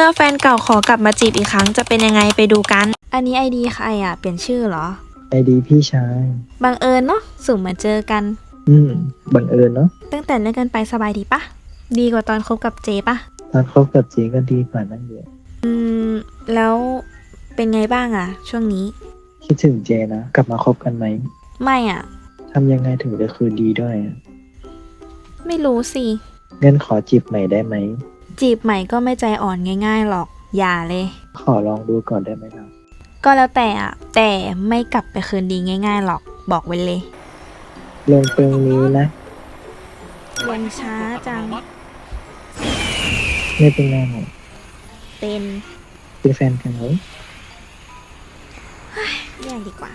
มื่อแฟนเก่าขอกลับมาจีบอีกครั้งจะเป็นยังไงไปดูกัน อันนี้ไอดีใครอะ เปลี่ยนชื่อเหรอ ไอดีพี่ชาย บังเอิญเนาะสุ่มมาเจอกัน อืมบังเอิญเนาะ ตั้งแต่เลิกกันไปสบายดีปะ ดีกว่าตอนคบกับเจปะ ตอนคบกับจีก็ดีกว่านั่นเยอะอืม แล้วเป็นไงบ้างอะ ช่วงนี้ คิดถึงเจนะ กลับมาคบกันไหม ไม่อะ ทำยังไงถึงจะคืนดีด้วยอะไม่รู้สิ งั้นขอจีบใหม่ได้ไหม จีบใหม่ก็ไม่ใจอ่อนง่าย ๆ หรอก อย่าเลย ขอลองดูก่อนได้ไหมล่ะก็แล้วแต่อะ แต่ไม่กลับไปคืนดีง่าย ๆ หรอก บอกไว้เลย ลงตรงนี้นะ วันช้าจัง ไม่เป็นไรเป็นเป็นแฟนกันไหมแยกดีกว่า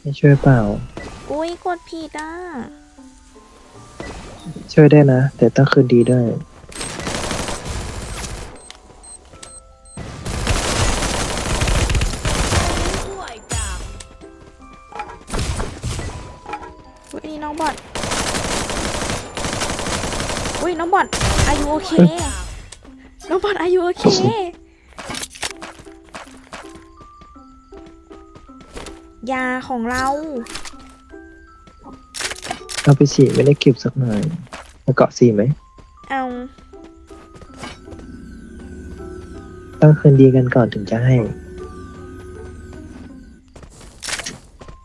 ไม่ช่วยเปล่า อุ้ยกดผิดอะ ช่วยได้นะ แต่ต้องคืนดีด้วย อุ้ยนี่น้องบอดอุ้ยน้องบอดอายุโอเค น้องบอดอายุโอเค ยาของเรา เอาไปฉีดไม่ได้เก็บสักหน่อย มาเกาะสีไหม เอาต้องคืนดีกันก่อนถึงจะให้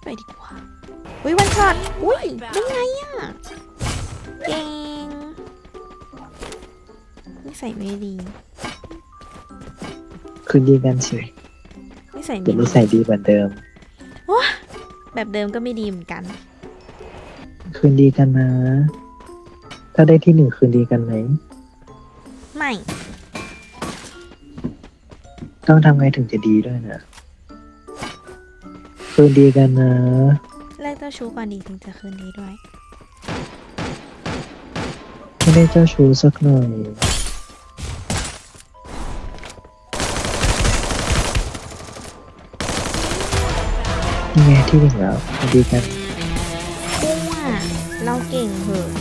ไปดีกว่าอุ้ยวันช็อตอุ้ยได้ไงอะเก่งนิสัยไม่ดีคืนดีกันสินิสัยเดี๋ไม่ยวดีนิสัยดีเหมือนเดิม แบบเดิมก็ไม่ดีเหมือนกัน คืนดีกันนะ ถ้าได้ที่หนึ่งคืนดีกันไหม ไม่ ต้องทำไงถึงจะดีด้วยนะ คืนดีกันนะแรกเจ้าชู้ก่อนดีถึงจะคืนดีด้วย ไม่ได้เจ้าชู้สักหน่อย นี่ไงที่หนึ่งแล้วคืนดีกัน กุ้งอะ เราเก่งเหอะ